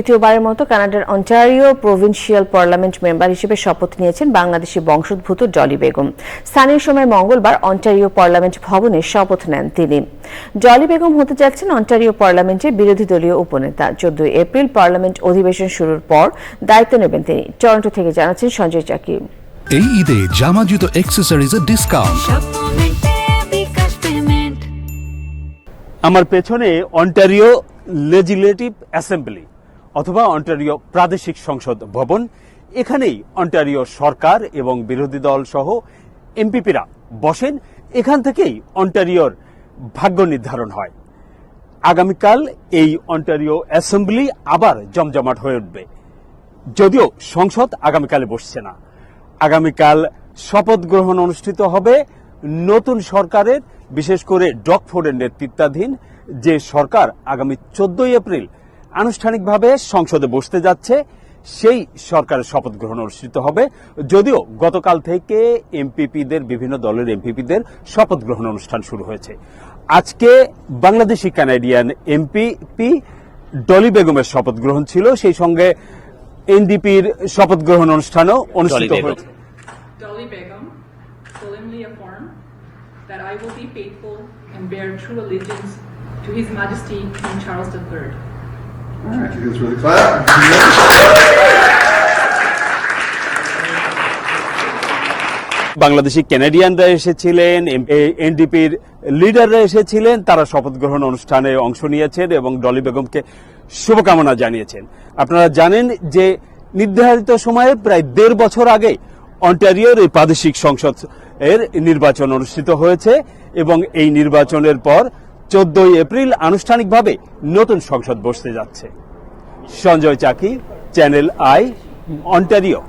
তৃতীয়বারের মতো কানাডার অন্টারিও প্রভিন্সিয়াল পার্লামেন্ট মেম্বার হিসেবে শপথ নিয়েছেন বাংলাদেশি বংশোদ্ভূত জলি বেগম। স্থানীয় সময় মঙ্গলবার অন্টারিও পার্লামেন্ট ভবনে শপথ নেন তিনি। জলি বেগম হতে যাচ্ছেন অন্টারিও পার্লামেন্টের বিরোধী দলীয় উপনেতা। চোদ্দই এপ্রিল পার্লামেন্ট অধিবেশন শুরুর পর দায়িত্ব নেবেন তিনি। টরন্টো থেকে জানাচ্ছেন সঞ্জয় চাকি এই ঈদে জামা জুতো অ্যাক্সেসরিজের ডিসকাউন্ট আমার পেছনে অন্টারিও লেজিসলেটিভ অ্যাসেম্বলি অথবা অন্টারিও প্রাদেশিক সংসদ ভবন, এখানেই অন্টারিও সরকার এবং বিরোধী দল সহ এমপিপিরা বসেন। এখান থেকেই অন্টারিওর ভাগ্য নির্ধারণ হয়। আগামীকাল এই অন্টারিও অ্যাসেম্বলি আবার জমজমাট হয়ে উঠবে। যদিও সংসদ আগামীকালে বসছে না। আগামীকাল শপথ গ্রহণ অনুষ্ঠিত হবে নতুন সরকারের, বিশেষ করে ডকফোর্ডের নেতৃত্বাধীন যে সরকার আগামী চোদ্দই এপ্রিল আনুষ্ঠানিকভাবে সংসদে বসতে যাচ্ছে সেই সরকারের শপথ গ্রহণ অনুষ্ঠিত হবে। যদিও গতকাল থেকে এমপিপিদের বিভিন্ন দলের এমপিপিদের শপথ গ্রহণ অনুষ্ঠান শুরু হয়েছে। আজকে বাংলাদেশি কানাডিয়ান এমপিপি ডলি বেগমের শপথ গ্রহণ ছিল। সেই সঙ্গে এনডিপির শপথ গ্রহণ অনুষ্ঠানও অনুষ্ঠিত হয়েছে। Dolly Begum, solemnly affirm that I will be faithful and bear true allegiance to His Majesty King Charles III. You guys to clap? Bangladeshi ক্যানাডিয়ানরা এসেছিলেন এনডিপির লিডাররা এসেছিলেন, তারা শপথ গ্রহণ অনুষ্ঠানে অংশ নিয়েছেন এবং ডলি বেগমকে শুভকামনা জানিয়েছেন আপনারা জানেন যে নির্ধারিত সময়ে প্রায় দেড় বছর আগে অন্টারিওর এই প্রাদেশিক সংসদ এর নির্বাচন অনুষ্ঠিত হয়েছে এবং এই নির্বাচনের পর চোদ্দই এপ্রিল আনুষ্ঠানিকভাবে নতুন সংসদ বসতে যাচ্ছে Sanjay Chaki channel I Ontario.